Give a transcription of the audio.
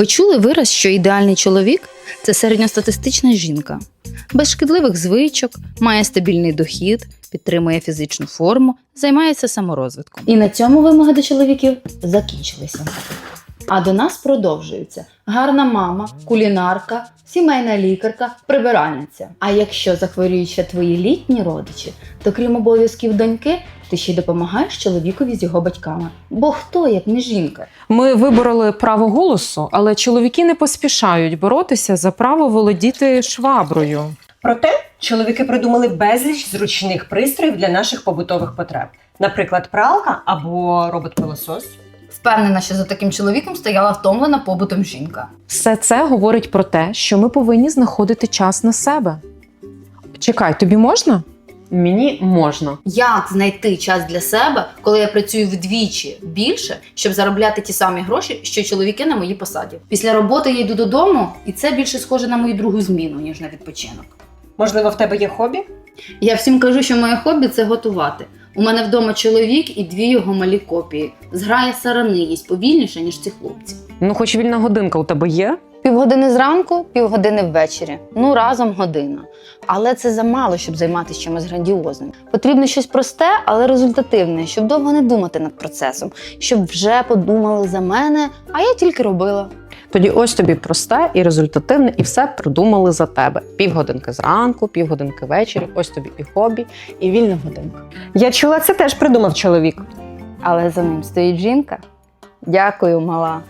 Ви чули вираз, що ідеальний чоловік це середньостатистична жінка, без шкідливих звичок, має стабільний дохід, підтримує фізичну форму, займається саморозвитком. І на цьому вимоги до чоловіків закінчилися. А до нас продовжуються гарна мама, кулінарка, сімейна лікарка, прибиральниця. А якщо захворюють ще твої літні родичі, то крім обов'язків доньки, ти ще й допомагаєш чоловікові з його батьками. Бо хто, як не жінка? Ми вибороли право голосу, але чоловіки не поспішають боротися за право володіти шваброю. Проте чоловіки придумали безліч зручних пристроїв для наших побутових потреб, наприклад, пралка або робот-пилосос. Впевнена, що за таким чоловіком стояла втомлена побутом жінка. Все це говорить про те, що ми повинні знаходити час на себе. Чекай, тобі можна? Мені можна. Як знайти час для себе, коли я працюю вдвічі більше, щоб заробляти ті самі гроші, що чоловіки на моїй посаді? Після роботи я йду додому, і це більше схоже на мою другу зміну, ніж на відпочинок. Можливо, в тебе є хобі? Я всім кажу, що моє хобі це готувати. У мене вдома чоловік і дві його малі копії. Зграє сарани їсть повільніше, ніж ці хлопці. Ну, хоч вільна годинка у тебе є? Півгодини зранку, півгодини ввечері. Ну разом година. Але це замало, щоб займатися чимось грандіозним. Потрібно щось просте, але результативне, щоб довго не думати над процесом, щоб вже подумали за мене, а я тільки робила. Тоді ось тобі просте і результативне, і все придумали за тебе. Півгодинки зранку, півгодинки ввечері, ось тобі і хобі, і вільна годинка. Я чула, це теж придумав чоловік. Але за ним стоїть жінка. Дякую, мала.